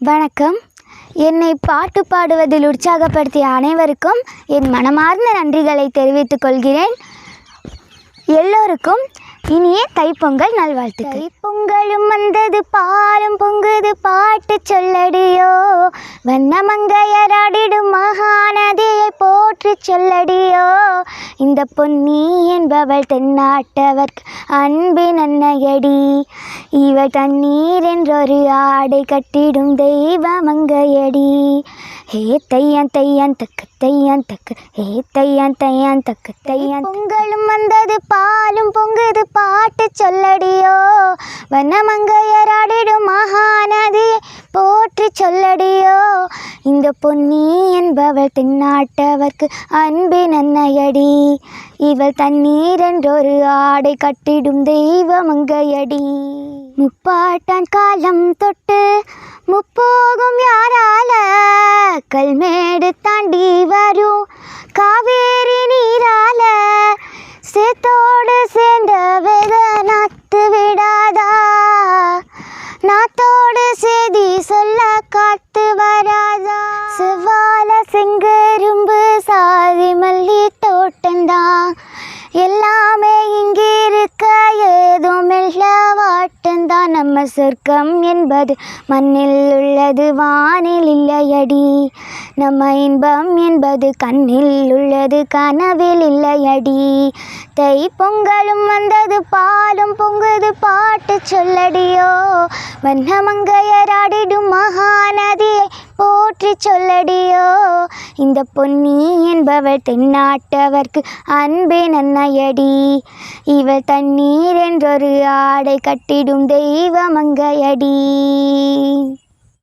வணக்கம். என்னை பாட்டு பாடுவதில் உற்சாகப்படுத்திய அனைவருக்கும் என் மனமார்ந்த நன்றிகளை தெரிவித்துக் கொள்கிறேன். எல்லோருக்கும் இனிய தைப்பொங்கல் நல்வாழ்த்து தைப்பொங்கலும் வந்தது பாலும் பொங்குது பாட்டு சொல்லடியோ. வண்ணமங்கையராடிடும் மகாநதியை போற்று சொல்லடியோ. இந்த பொன்னி என்பவள் தென்னாட்டவர்க்கு அன்பின் அன்னையடி. இவள் தண்ணீர் என்றொரு ஆடை கட்டிடும் தெய்வமங்கையடி ஹே தையான் தையான் தக்கு தையான் தக்கு. ஹே தையான் தையான் தக்கு தையான் பொங்கலும் வந்தது பாலும் பொங்குது பாட்டு சொல்லடியோ. வனமங்கையராடிடும் மகாநதி போற்றி சொல்லடியோ. இந்த பொன்னி என்பவள் தென்னாட்டவர்க்கு அன்பின் அன்னையடி. இவள் தண்ணீர் என்றொரு ஆடை கட்டிடும் தெய்வமங்கையடி முப்பாட்டான் காலம் தொட்டு முப்போகும் மல்லி எல்லாமே இங்கே இருக்க ஏதும் இல்ல வாட்டந்தான் நம்ம சொர்க்கம் என்பது மண்ணில் உள்ளது வானில் இல்லையடி. நம்ம இன்பம் என்பது கண்ணில் உள்ளது கனவில் இல்லையடி. தை பொங்கலும் வந்தது பாலும் பொங்குது பாட்டு சொல்லடியோ? வண்ணமங்கையராடிடும் மகாநதியை போற்றி சொல்லடியோ? இந்த பொன்னி என்பவள் தென்னாட்டவர்க்கு அன்பே நன்னயடி. இவள் தண்ணீர் என்றொரு ஆடை கட்டிடும் தெய்வமங்கையடி